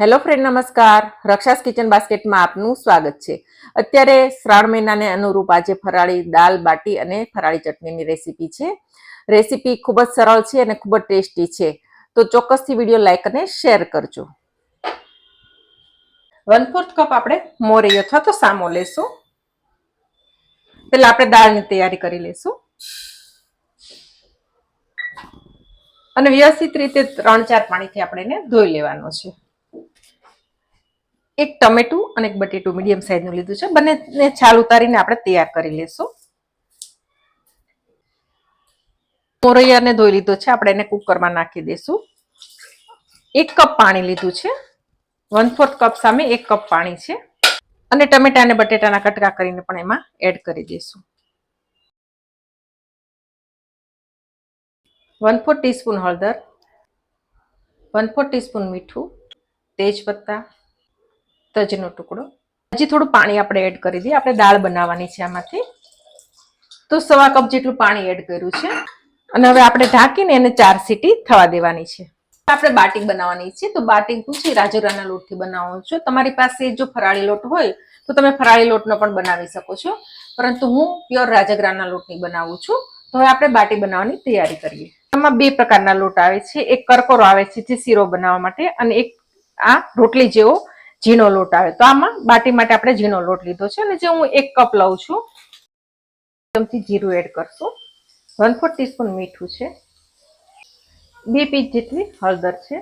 Hello friend, નમસ્કાર. રક્ષાસ kitchen બાસ્કેટમાં આપનું સ્વાગત છે. અત્યારે શ્રાવણ મહિનાને અનુરૂપ આજે ફરાળી દાલ, બાટી અને ફરાળી ચટણીની રેસીપી છે. રેસીપી ખૂબ જ સરળ છે અને ખૂબ જ ટેસ્ટી છે. તો ચોક્કસથી વીડિયો લાઇક અને શેર કરજો. વન ફોર્થ કપ આપણે મોરી અથવા તો સામો લેશું. પેલા આપણે દાળની તૈયારી કરી લેશું. અને વ્યવસ્થિત રીતે ત્રણ ચાર પાણીથી આપણે એને ધોઈ લેવાનો છે. એક ટમેટું અને એક બટેટું મીડિયમ સાઈઝનું લીધું છે. બંનેને છાલ ઉતારીને આપણે તૈયાર કરી લેશું. મોરૈયાને ધોઈ લીધો છે. આપણે એને કુકરમાં નાખી દઈશું એક કપ પાણી લીધું છે. વન ફોર્થ કપ સામે એક કપ પાણી છે. અને ટમેટા અને બટેટાના કટકા કરીને પણ એમાં એડ કરી દઈશું વન ફોર્થ ટીસ્પૂન હળદર. વન ફોર્થ ટીસ્પૂન મીઠું. તેજ પત્તા તજનો ટુકડો. હજી થોડું પાણી આપણે એડ કરી દઈએ. આપણે દાળ બનાવવાની છે આમાંથી. તો સવા કપ જેટલું પાણી એડ કર્યું છે. અને હવે આપણે ઢાંકીને એને ચાર સીટી થવા દેવાની છે. આપણે બાટી બનાવવાની છે. તો બાટી હું છે? રાજગરાના લોટથી બનાવું છું. તમારી પાસે જો ફરાળી લોટ હોય, તો તમે ફરાળી લોટનો પણ બનાવી શકો છો. પરંતુ હું પ્યોર રાજગરાના લોટની બનાવું છું. તો હવે આપણે બાટી બનાવવાની તૈયારી કરીએ. આમાં બે પ્રકારના લોટ આવે છે. એક કરકોરો આવે છે જે શીરો બનાવવા માટે અને એક આ રોટલી જેવો ઝીણો લોટ આવે. તો આમાં બાટી માટે આપણે ઝીણો લોટ લીધો છે અને જે હું એક કપ લઉં છું ચમચી જીરું એડ કરશું. વન ફોર ટીસ્પૂન મીઠું છે. બે પીસ જેટલી હળદર છે.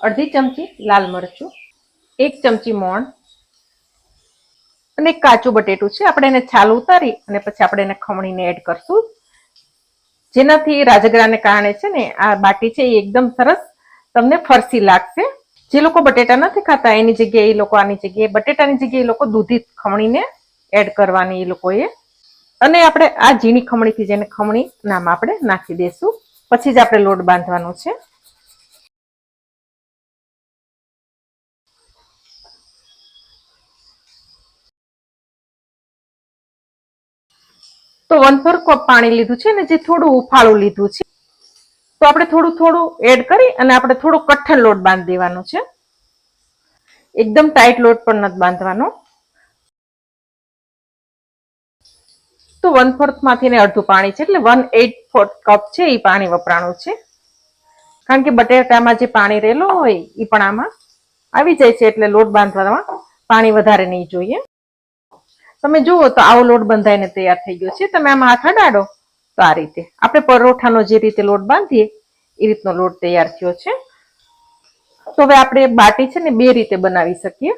અડધી ચમચી લાલ મરચું. એક ચમચી મોણ. અને કાચું બટેટું છે. આપણે એને છાલ ઉતારી અને પછી આપણે એને ખમણીને એડ કરશું. જેનાથી રાજગરાને કારણે છે ને આ બાટી છે એ એકદમ સરસ તમને ફરસી લાગશે. જે લોકો બટેટા નથી ખાતા, એની જગ્યાએ એ લોકો આની જગ્યાએ બટેટાની જગ્યાએ એ લોકો દૂધી ખમણીને એડ કરવાની એ લોકોએ. અને આપણે આ ઝીણી ખમણીથી જેને ખમણી નામ આપણે નાખી દઈશું. પછી જ આપણે લોટ બાંધવાનો છે. તો વન ફોર કપ પાણી લીધું છે ને જે થોડું ઉફાળું લીધું છે. તો આપણે થોડું થોડું એડ કરી અને આપણે થોડું કઠણ લોટ બાંધી દેવાનો છે. એકદમ ટાઈટ લોટ પણ નથી બાંધવાનો. તો વન ફોર્થમાંથી ને અડધું પાણી છે એટલે વન એટ ફોર્થ કપ છે એ પાણી વપરાણું છે. કારણ કે બટેટામાં જે પાણી રહેલો હોય એ પણ આમાં આવી જાય છે એટલે લોટ બાંધવામાં પાણી વધારે નહીં જોઈએ. તમે જુઓ તો આવો લોટ બંધાઈને તૈયાર થઈ ગયો છે. તમે આમાં હાથ અડાડો તો આ રીતે. આપણે પરોઠાનો જે રીતે લોટ બાંધીએ, એ રીતનો લોટ તૈયાર થયો છે. તો હવે આપણે બાટી છે ને, બે રીતે બનાવી શકીએ.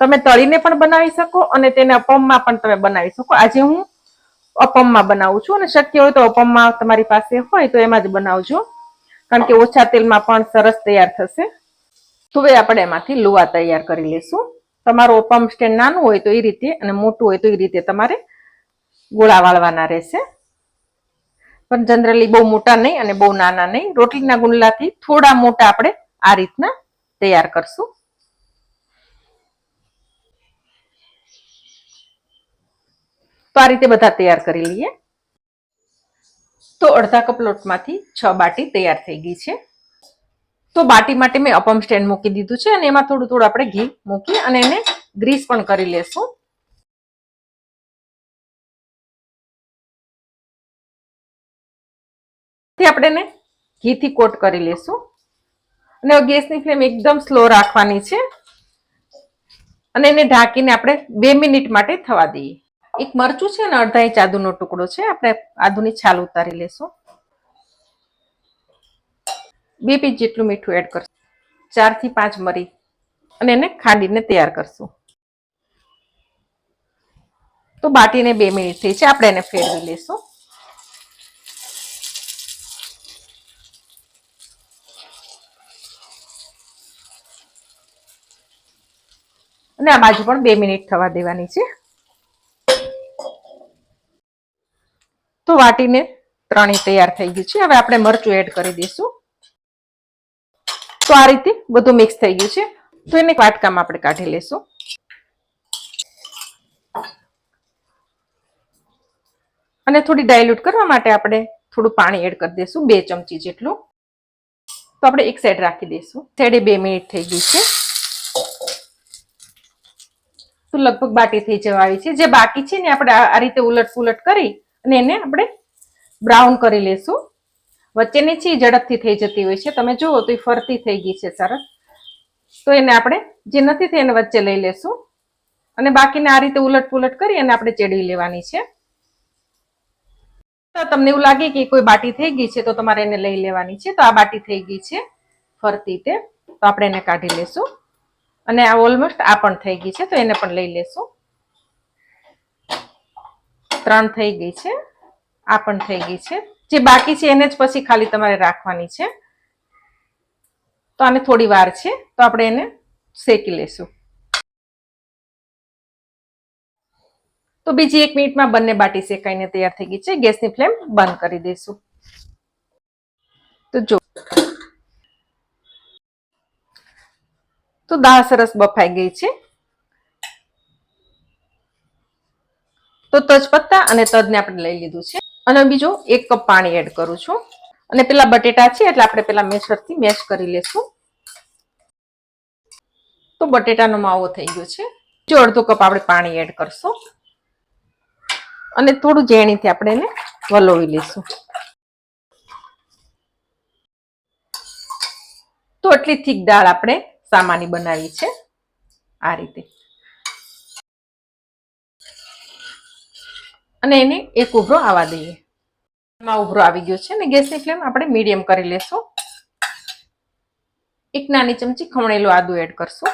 તમે તળીને પણ બનાવી શકો અને તેને અપમમાં પણ તમે બનાવી શકો. આજે હું અપમમાં બનાવું છું અને શક્ય હોય તો અપમમાં તમારી પાસે હોય તો એમાં જ બનાવજો. કારણ કે ઓછા તેલમાં પણ સરસ તૈયાર થશે. તો હવે આપણે એમાંથી લુવા તૈયાર કરી લેશું તમારું અપમ સ્ટેન્ડ નાનું હોય તો એ રીતે અને મોટું હોય તો એ રીતે તમારે ગોળા વાળવાના રહેશે. પણ જનરલી બહુ મોટા નહીં અને બહુ નાના નહીં. રોટલીના ગુંડલાથી થોડા મોટા આપણે આ રીતના તૈયાર કરશું. તો આ રીતે બધા તૈયાર કરી લઈએ. તો અડધા કપ લોટમાંથી છ બાટી તૈયાર થઈ ગઈ છે. તો બાટી માટે મેં અપમ સ્ટેન્ડ મૂકી દીધું છે અને એમાં થોડું થોડું આપણે ઘી મૂકી અને એને ગ્રીસ પણ કરી લેશું. આપણે એને ઘીથી કોટ કરી લેશું. અને ગેસની ફ્લેમ એકદમ સ્લો રાખવાની છે. અને એને ઢાંકીને આપણે બે મિનિટ માટે થવા દઈએ. એક મરચું છે ને અડધા ઇંચ આદુનો ટુકડો છે, આપણે આદુની છાલ ઉતારી લેશું. બે પીસ જેટલું મીઠું એડ કરશું. ચારથી પાંચ મરી. અને એને ખાંડીને તૈયાર કરશું. તો બાટીને બે મિનિટ થઈ છે, આપણે એને ફેરવી લેશું. અને આ બાજુ પણ બે મિનિટ થવા દેવાની છે. તો વાટીને ત્રણેય તૈયાર થઈ ગયું છે. હવે આપણે મરચું એડ કરી દઈશું. તો આ રીતે બધું મિક્સ થઈ ગયું છે. તો એને વાટકામાં આપણે કાઢી લેશું. અને થોડી ડાયલ્યુટ કરવા માટે આપણે થોડું પાણી એડ કરી દઈશું, બે ચમચી જેટલું. તો આપણે એક સાઈડ રાખી દઈશું. સાઈડે બે મિનિટ થઈ ગઈ છે. લગભગ બાટી થઈ જવા આવી છે. જે બાકી છે ને આપણે આ રીતે ઉલટ પુલટ કરી અને એને આપણે બ્રાઉન કરી લેશું. વચ્ચેની છે ઝડપથી થઈ જતી હોય છે. તમે જુઓ તો એ ફરતી થઈ ગઈ છે સરસ. તો એને આપણે જે નથી થઈ એને વચ્ચે લઈ લેશું. અને બાકીને આ રીતે ઉલટ પુલટ કરી અને આપણે ચેડવી લેવાની છે. તો તમને એવું લાગે કે કોઈ બાટી થઈ ગઈ છે તો તમારે એને લઈ લેવાની છે. તો આ બાટી થઈ ગઈ છે ફરતી તે. તો આપણે એને કાઢી લેશું. અને આ ઓલમોસ્ટ આ પણ થઈ ગઈ છે, તો એને પણ લઈ લેશું. ત્રણ થઈ ગઈ છે, આ પણ થઈ ગઈ છે. જે બાકી છે એને જ પછી ખાલી તમારે રાખવાની છે. તો આને થોડી વાર છે, તો આપણે એને શેકી લેશું. તો બીજી એક મિનિટમાં બંને બાટી શેકાઈને તૈયાર થઈ ગઈ છે, ગેસની ફ્લેમ બંધ કરી દઈશું તો જો તો દાળ સરસ બફાઈ ગઈ છે. તો તજપત્તા અને તજને આપણે લઈ લીધું છે. અને બીજું એક કપ પાણી એડ કરું છું. અને પેલા બટેટા છે એટલે આપણે પેલા મેશરથી મેશ કરી લેશું. તો બટેટાનો માવો થઈ ગયો છે. જો અડધો કપ આપણે પાણી એડ કરશું. અને થોડું ઝેણીથી આપણે એને વલોવી લઈશું તો એટલી થીક દાળ આપણે સામાની બનાવી છે. આ રીતે. અને એને એક ઉભરો આવવા દઈએ. એમાં ઉભરો આવી ગયો છે ને ગેસની ફ્લેમ આપણે મીડિયમ કરી લેશું. એક નાની ચમચી ખમણેલું આદું એડ કરશું.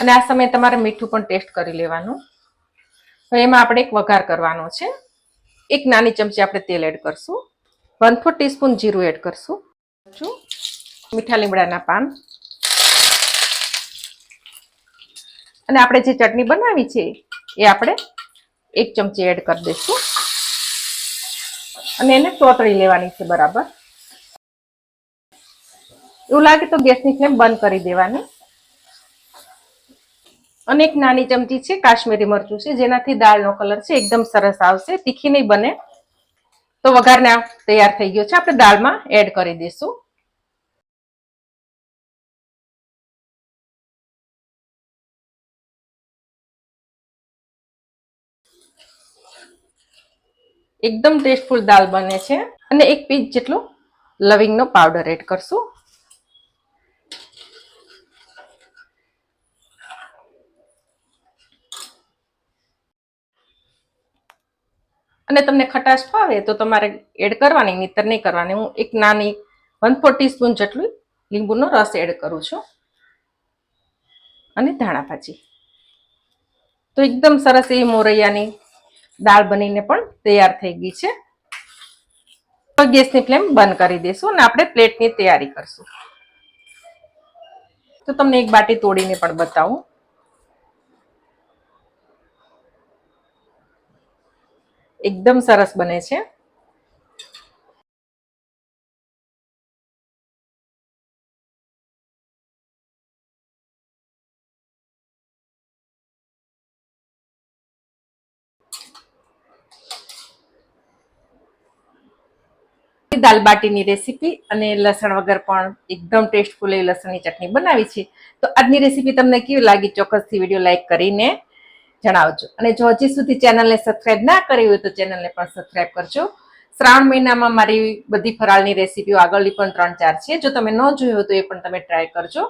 અને આ સમયે તમારે મીઠું પણ ટેસ્ટ કરી લેવાનું. હવે એમાં આપણે એક વઘાર કરવાનો છે. એક નાની ચમચી આપણે તેલ એડ કરશું. વન ફોર ટીસ્પૂન જીરું એડ કરશું. મીઠા લીમડાના પાન. અને આપણે જે ચટણી બનાવી છે, એ આપણે એક ચમચી એડ કરી દઈશું. અને એને ચોતળી લેવાની છે, બરાબર. એવું લાગે તો ગેસની ફ્લેમ બંધ કરી દેવાની. અને એક નાની ચમચી છે, કાશ્મીરી મરચું છે, જેનાથી દાળનો કલર છે, એકદમ સરસ આવશે. તીખી નહીં બને. તો વઘારને તૈયાર થઈ ગયો છે, આપણે દાળમાં એડ કરી દઈશું. એકદમ ટેસ્ટફુલ દાળ બને છે. અને એક પીસ જેટલો લવિંગનો પાવડર એડ કરશું. અને તમને ખટાશ ફાવે તો તમારે એડ કરવાની નહીતર નહીં કરવાની. હું એક નાની વન ફોર ટીસ્પૂન જેટલું લીંબુનો રસ એડ કરું છું. અને ધાણા ભાજી. તો એકદમ સરસ એવી મોરૈયાની દાળ બનીને પણ તૈયાર થઈ ગઈ છે. તો ગેસની ફ્લેમ બંધ કરી દઈશું અને આપણે પ્લેટની તૈયારી કરશું. તો તમને એક બાટી તોડીને પણ બતાવું. એકદમ સરસ બને છે. દાલ બાટીની રેસીપી અને લસણ વગર પણ એકદમ ટેસ્ટફુલ એવી લસણની ચટણી બનાવી છે. તો આજની રેસીપી તમને કેવી લાગી ચોક્કસથી વીડિયો લાઈક કરીને જણાવજો. અને જો હજી સુધી ચેનલને સબસ્ક્રાઇબ ના કરી હોય તો ચેનલને પણ સબસ્ક્રાઇબ કરજો. શ્રાવણ મહિનામાં મારી બધી ફરાળની રેસીપીઓ આગળની પણ ત્રણ ચાર છે. જો તમે ન જોયો તો એ પણ તમે ટ્રાય કરજો.